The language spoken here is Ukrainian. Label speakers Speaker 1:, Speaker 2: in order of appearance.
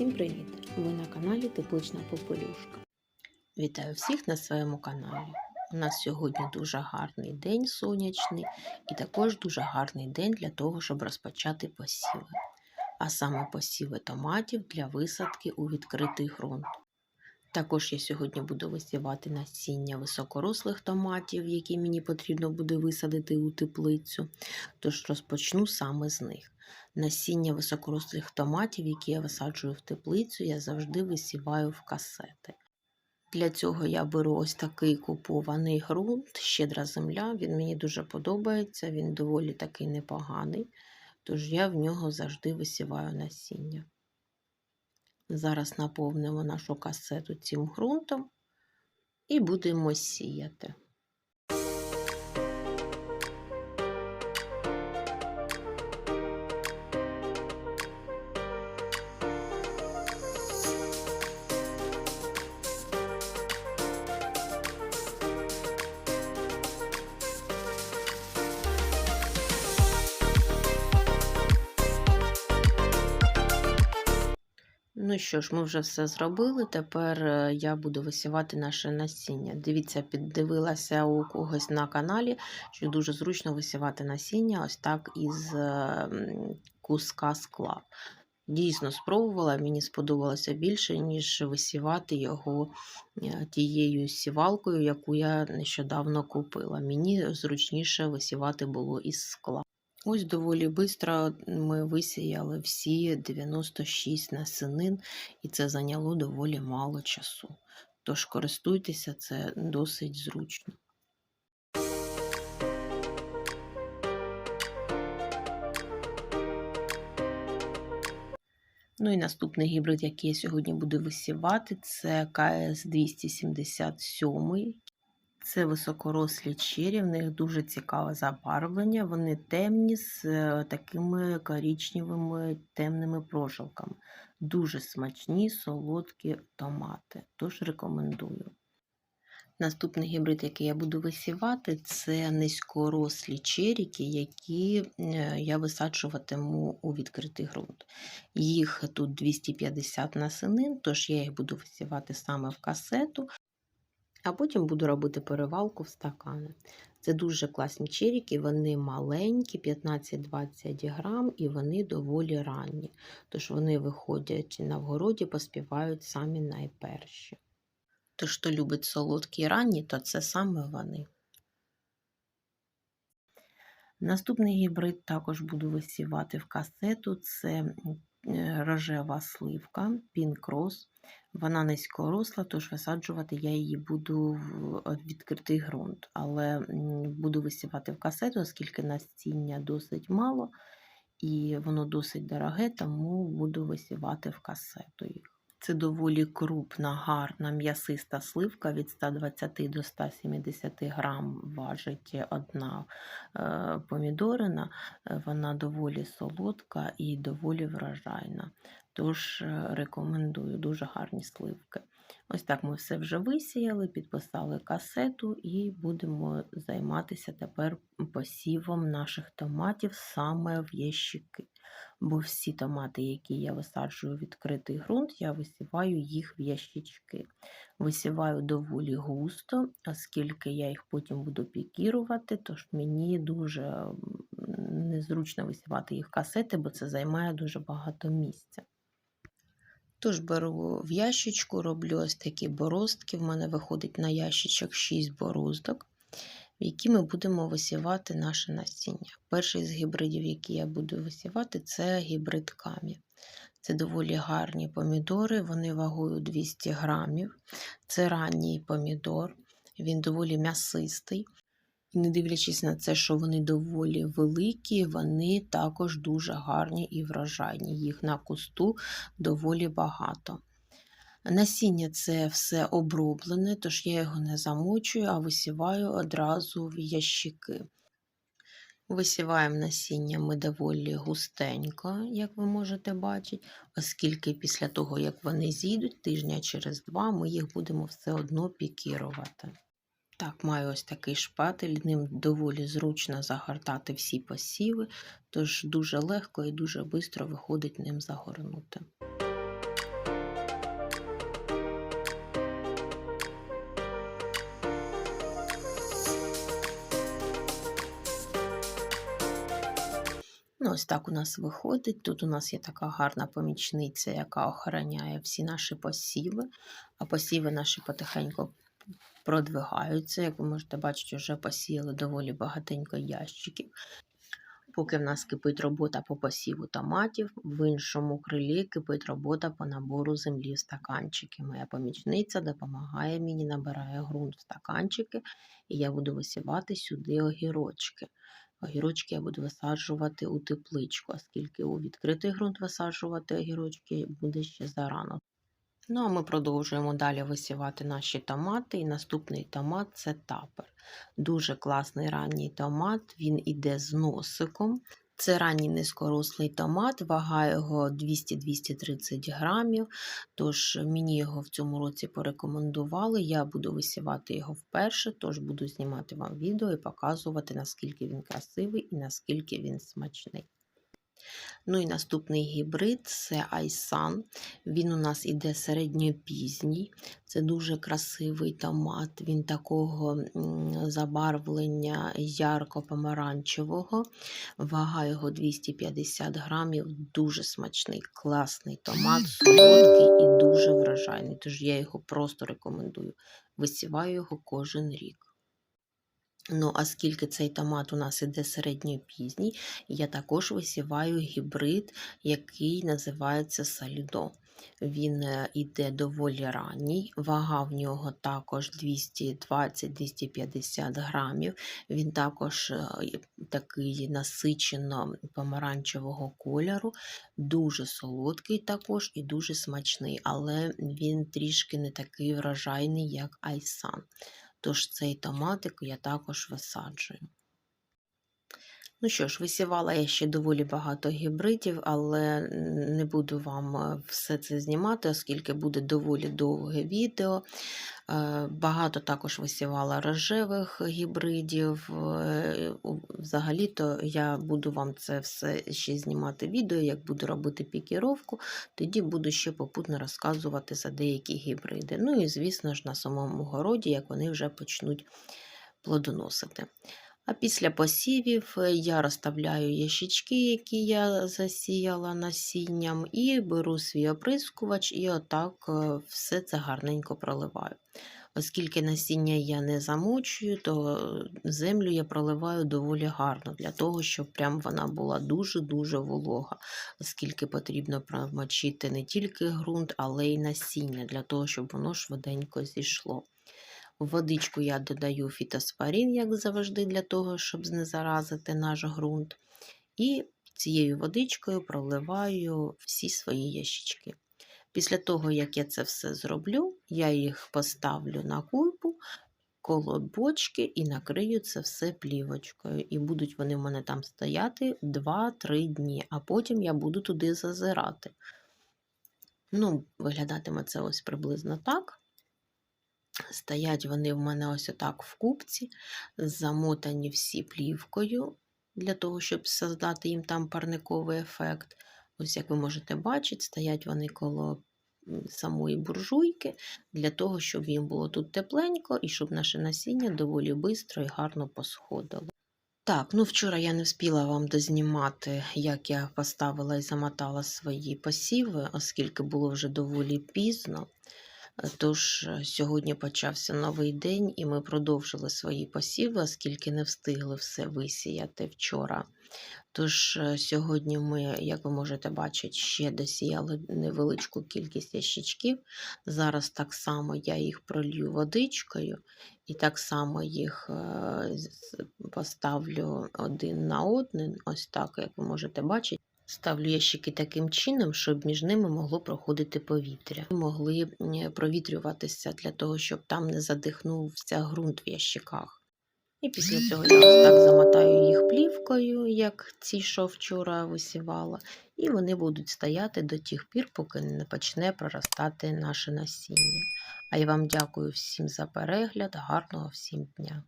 Speaker 1: Всім привіт! Ви на каналі Теплична Попелюшка. Вітаю всіх на своєму каналі. У нас сьогодні дуже гарний день сонячний і також дуже гарний день для того, щоб розпочати посіви. А саме посіви томатів для висадки у відкритий ґрунт. Також я сьогодні буду висівати насіння високорослих томатів, які мені потрібно буде висадити у теплицю. Тож розпочну саме з них. Насіння високорослих томатів, які я висаджую в теплицю, я завжди висіваю в касети. Для цього я беру ось такий купований ґрунт, щедра земля. Він мені дуже подобається, він доволі такий непоганий, тож я в нього завжди висіваю насіння. Зараз наповнимо нашу касету цим ґрунтом і будемо сіяти. Ну що ж, ми вже все зробили. Тепер е, я буду висівати наше насіння. Дивіться, піддивилася у когось на каналі, що дуже зручно висівати насіння ось так із е, куска скла. Дійсно спробувала, мені сподобалося більше, ніж висівати його е, тією сівалкою, яку я нещодавно купила. Мені зручніше висівати було із скла. Ось доволі швидко ми висіяли всі 96 насінин, і це зайняло доволі мало часу. Тож користуйтеся, це досить зручно. Ну і наступний гібрид, який я сьогодні буду висівати, це КС 277 це високорослі чері, в них дуже цікаве забарвлення. Вони темні з е, такими корічневими темними прожилками. Дуже смачні, солодкі томати. Тож рекомендую. Наступний гібрид, який я буду висівати, це низькорослі черіки, які е, я висаджуватиму у відкритий ґрунт. Їх тут 250 насинин, тож я їх буду висівати саме в касету а потім буду робити перевалку в стакани. Це дуже класні черіки, вони маленькі, 15-20 грам, і вони доволі ранні. Тож вони виходять на вгороді, поспівають самі найперші. Тож, хто любить солодкі ранні, то це саме вони. Наступний гібрид також буду висівати в касету. Це рожева сливка, пінкрос. Вона низькоросла, тож висаджувати я її буду в відкритий ґрунт, але буду висівати в касету, оскільки насіння досить мало і воно досить дороге, тому буду висівати в касету їх. Це доволі крупна, гарна м'ясиста сливка від 120 до 170 грам важить одна е, помідорина. Е, вона доволі солодка і доволі вражайна. Тож е, рекомендую дуже гарні сливки. Ось так ми все вже висіяли, підписали касету і будемо займатися тепер посівом наших томатів саме в ящики. Бо всі томати, які я висаджую в відкритий ґрунт, я висіваю їх в ящички. Висіваю доволі густо, оскільки я їх потім буду пікірувати, тож мені дуже незручно висівати їх касети, бо це займає дуже багато місця. Тож беру в ящичку, роблю ось такі бороздки. В мене виходить на ящичок 6 бороздок, в які ми будемо висівати наше насіння. Перший з гібридів, який я буду висівати, це гібрид камі. Це доволі гарні помідори, вони вагою 200 грамів. Це ранній помідор, він доволі м'ясистий. І не дивлячись на це, що вони доволі великі, вони також дуже гарні і врожайні. Їх на кусту доволі багато. Насіння це все оброблене, тож я його не замочую, а висіваю одразу в ящики. Висіваємо насіння ми доволі густенько, як ви можете бачити, оскільки після того, як вони зійдуть, тижня через два, ми їх будемо все одно пікірувати. Так, маю ось такий шпатель, ним доволі зручно загортати всі посіви, тож дуже легко і дуже швидко виходить ним загорнути. Ось так у нас виходить. Тут у нас є така гарна помічниця, яка охороняє всі наші посіви, а посіви наші потихеньку продвигаються. Як ви можете бачити, вже посіяли доволі багатенько ящиків. Поки в нас кипить робота по посіву томатів, в іншому крилі кипить робота по набору землі в стаканчики. Моя помічниця допомагає мені, набирає ґрунт в стаканчики, і я буду висівати сюди огірочки. Огірочки я буду висаджувати у тепличку, оскільки у відкритий ґрунт висаджувати огірочки буде ще зарано. Ну, а ми продовжуємо далі висівати наші томати. І наступний томат це тапер. Дуже класний ранній томат, він іде з носиком. Це ранній низькорослий томат, вага його 200-230 грамів. Тож мені його в цьому році порекомендували. Я буду висівати його вперше, тож буду знімати вам відео і показувати, наскільки він красивий і наскільки він смачний. Ну і наступний гібрид це Айсан. Він у нас іде середньопізній. Це дуже красивий томат. Він такого забарвлення ярко-помаранчевого. Вага його 250 грамів. Дуже смачний, класний томат, солодкий і дуже вражайний. Тож я його просто рекомендую. Висіваю його кожен рік. Ну, а цей томат у нас іде середньопізній, я також висіваю гібрид, який називається Салідо. Він іде доволі ранній, вага в нього також 220-250 грамів. Він також е, такий насичено помаранчевого кольору, дуже солодкий також і дуже смачний, але він трішки не такий вражайний, як Айсан. Тож цей томатик я також висаджую. Ну що ж, висівала я ще доволі багато гібридів, але не буду вам е, все це знімати, оскільки буде доволі довге відео. Е, багато також висівала рожевих гібридів. Е, взагалі-то я буду вам це все ще знімати відео, як буду робити пікіровку, тоді буду ще попутно розказувати за деякі гібриди. Ну і, звісно ж, на самому городі, як вони вже почнуть плодоносити. А після посівів е, я розставляю ящички, які я засіяла насінням, і беру свій оприскувач і отак е, все це гарненько проливаю. Оскільки насіння я не замочую, то землю я проливаю доволі гарно, для того, щоб прям вона була дуже-дуже волога, оскільки потрібно промочити не тільки ґрунт, але й насіння, для того, щоб воно швиденько зійшло. Водичку я додаю фітоспорін, як завжди, для того, щоб знезаразити наш ґрунт. І цією водичкою проливаю всі свої ящички. Після того, як я це все зроблю, я їх поставлю на кульпу коло бочки і накрию це все плівочкою. І будуть вони в мене там стояти 2-3 дні, а потім я буду туди зазирати. Ну, Виглядатиме це ось приблизно так. Стоять вони в мене ось отак в купці, замотані всі плівкою, для того, щоб создати їм там парниковий ефект. Ось, як ви можете бачити, стоять вони коло самої буржуйки, для того, щоб їм було тут тепленько і щоб наше насіння доволі швидко і гарно посходило. Так, ну вчора я не встигла вам дознімати, як я поставила і замотала свої посіви, оскільки було вже доволі пізно. Тож е, сьогодні почався новий день, і ми продовжили свої посіви, оскільки не встигли все висіяти вчора. Тож е, сьогодні ми, як ви можете бачити, ще досіяли невеличку кількість ящичків. Зараз так само я їх пролью водичкою, і так само їх е, поставлю один на один, ось так, як ви можете бачити. Ставлю ящики таким чином, щоб між ними могло проходити повітря. Могли провітрюватися для того, щоб там не задихнувся ґрунт в ящиках. І після цього я ось так замотаю їх плівкою, як ці, що вчора висівала, і вони будуть стояти до тих пір, поки не почне проростати наше насіння. А я вам дякую всім за перегляд, гарного всім дня!